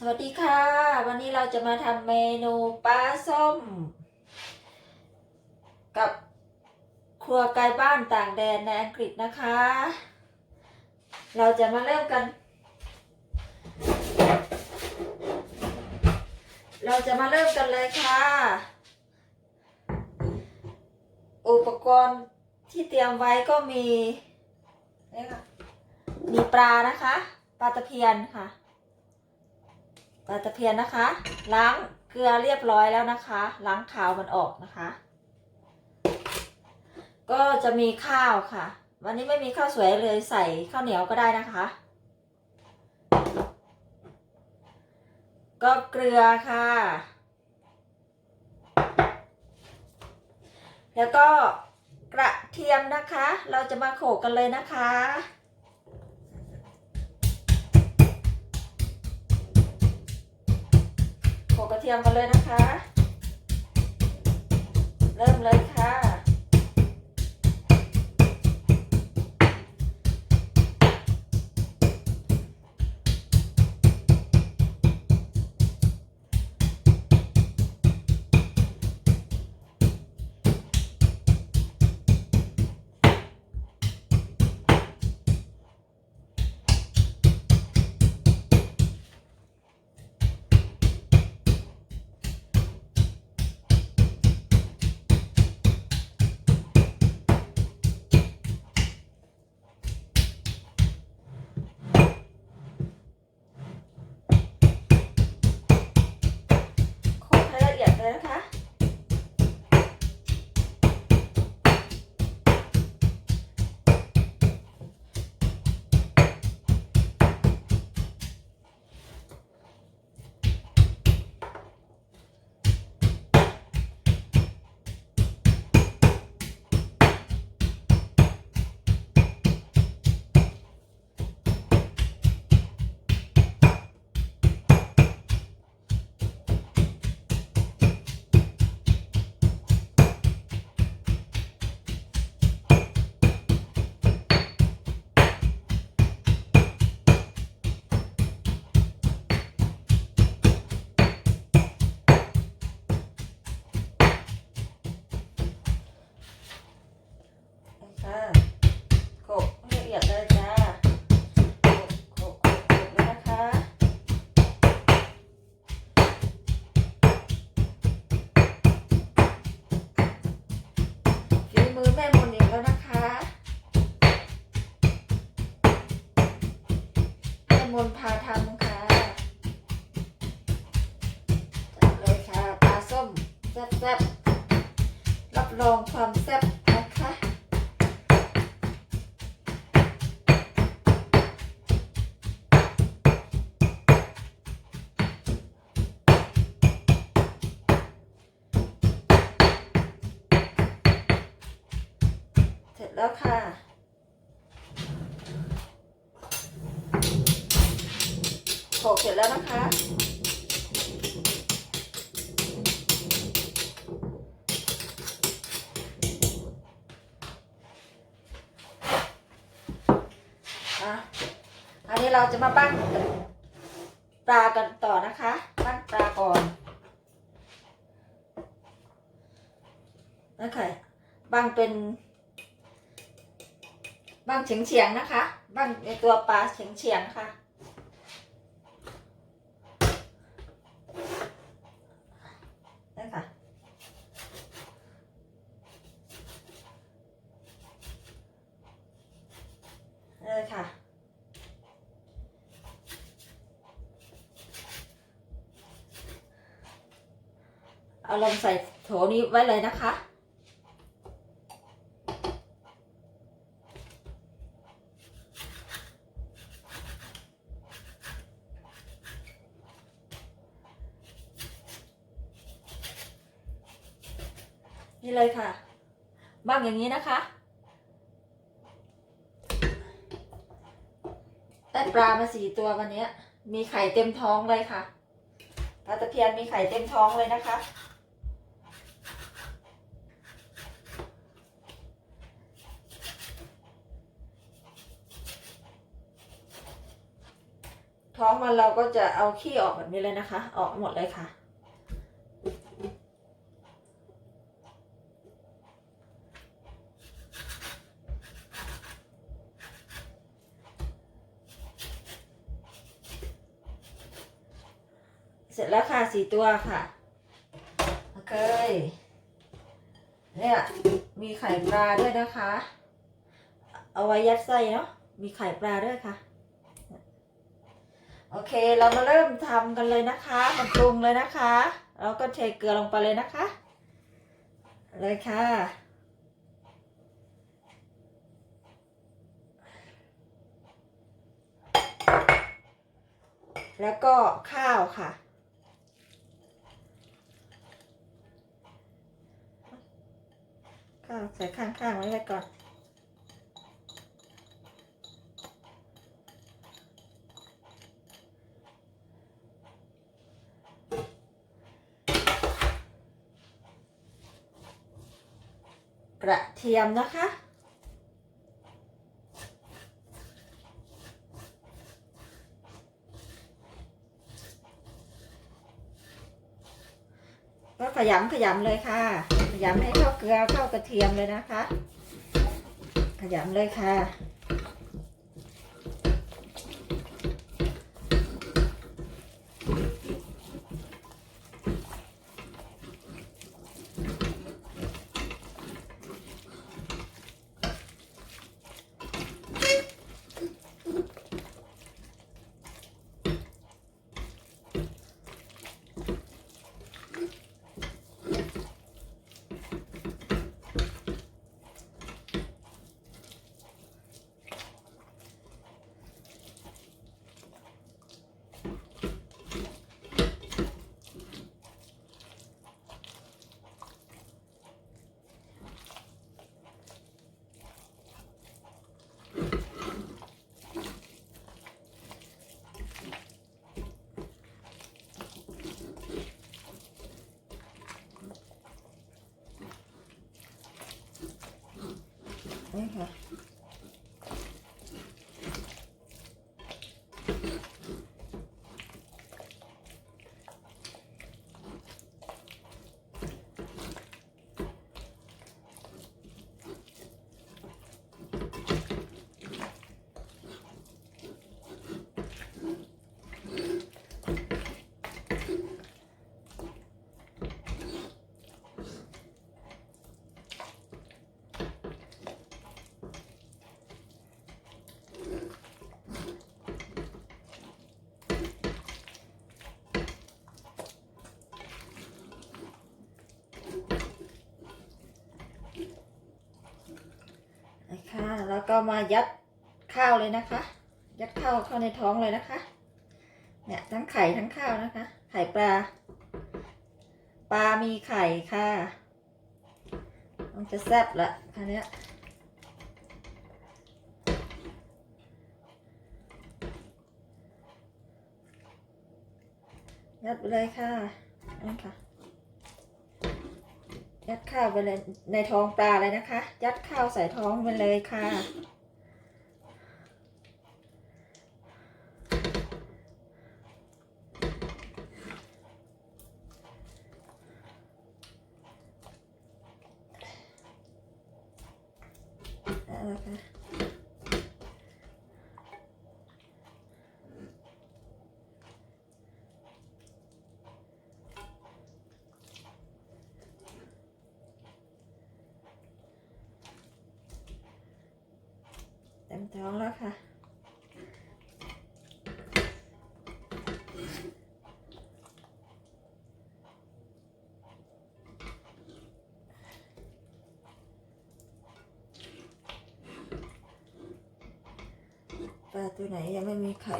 สวัสดีค่ะ วันนี้เราจะมาทำเมนูปลาส้ม กับครัวไกลบ้านต่างแดนในอังกฤษนะคะ เราจะมาเริ่มกัน เราจะมาเริ่มกันเลยค่ะ อุปกรณ์ที่เตรียมไว้ก็มีนี่ค่ะมีปลานะคะ ปลาตะเพียนค่ะ ปลาตะเพียนนะคะ ล้างเกลือเรียบร้อยแล้วนะคะ ล้างขาวมันออกนะคะ ก็จะมีข้าวค่ะ วันนี้ไม่มีข้าวสวยเลยใส่ข้าวเหนียวก็ได้นะคะ ก็เกลือค่ะ แล้วก็กระเทียมนะคะ เราจะมาโขลกกันเลยนะคะ เทียมกันเลยนะคะ เริ่มเลยค่ะ okay. ซ่บรับรองความแซ่บนะคะเสร็จแล้วค่ะโขกเสร็จแล้วนะคะ อะอันนี้เราจะมาปั้นปลากันต่อนะคะ ปั้นปลาก่อนนะคะบางเป็น บางเฉียงเฉียงนะคะ บางในตัวปลาเฉียงเฉียงค่ะ นี่ค่ะ เลยค่ะ เอาลงใส่โถนี้ไว้เลยนะคะ นี่เลยค่ะ บ้างอย่างนี้นะคะได้ปลามาสี่ตัววันนี้ มีไข่เต็มท้องเลยค่ะปลาตะเพียนมีไข่เต็มท้องเลยนะคะ ท้องมันเราก็จะเอาขี้ออกแบบนี้เลยนะคะ ออกหมดเลยค่ะ เสร็จแล้วค่ะสี่ตัวค่ะ โอเค เนี่ย มีไข่ปลาด้วยนะคะ เอาไว้ยัดไส้เนาะ มีไข่ปลาด้วยค่ะ โอเคเรามาเริ่มทำกันเลยนะคะมาปรุงเลยนะคะแล้วก็เทเกลือลงไปเลยนะคะ เลยค่ะ แล้วก็ข้าวค่ะข้าวใส่ข้างๆไว้ไว้ก่อน กระเทียมนะคะ ก็ขยำขยำเลยค่ะ ขยำให้เข้าเกลือเข้ากระเทียมเลยนะคะ ขยำเลยค่ะ นี่ค่ แล้วก็มายัดข้าวเลยนะคะ ยัดข้าวเข้าในท้องเลยนะคะ เนี่ยทั้งไข่ทั้งข้าวนะคะ ไข่ปลา ปลามีไข่ค่ะ มันจะแซ่บละคันนี้ยยัดไปเลยค่ะนี่ค่ะ ยัดข้าวไปเลยในท้องปลาเลยนะคะ ยัดข้าวใส่ท้องไปเลยค่ะเอาละค่ะเต็ม ท้องแล้วค่ะ ปลาตัวไหนยังไม่มีไข่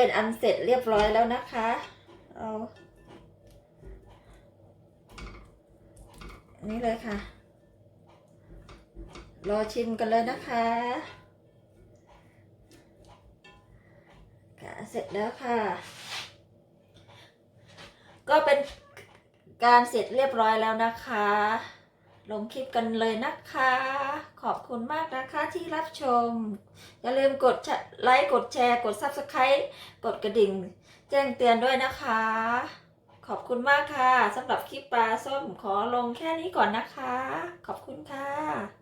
เป็นอันเสร็จเรียบร้อยแล้วนะคะเอาอันนี้เลยค่ะ รอชิมกันเลยนะคะค่ะเสร็จแล้วค่ะ ก็เป็นการเสร็จเรียบร้อยแล้วนะคะ ลงคลิปกันเลยนะคะ ขอบคุณมากนะคะที่รับชม อย่าลืมกดไลค์กดแชร์ กด Subscribe กดกระดิ่ง แจ้งเตือนด้วยนะคะ ขอบคุณมากค่ะสำหรับคลิปปลาส้มขอลงแค่นี้ก่อนนะคะ ขอบคุณค่ะ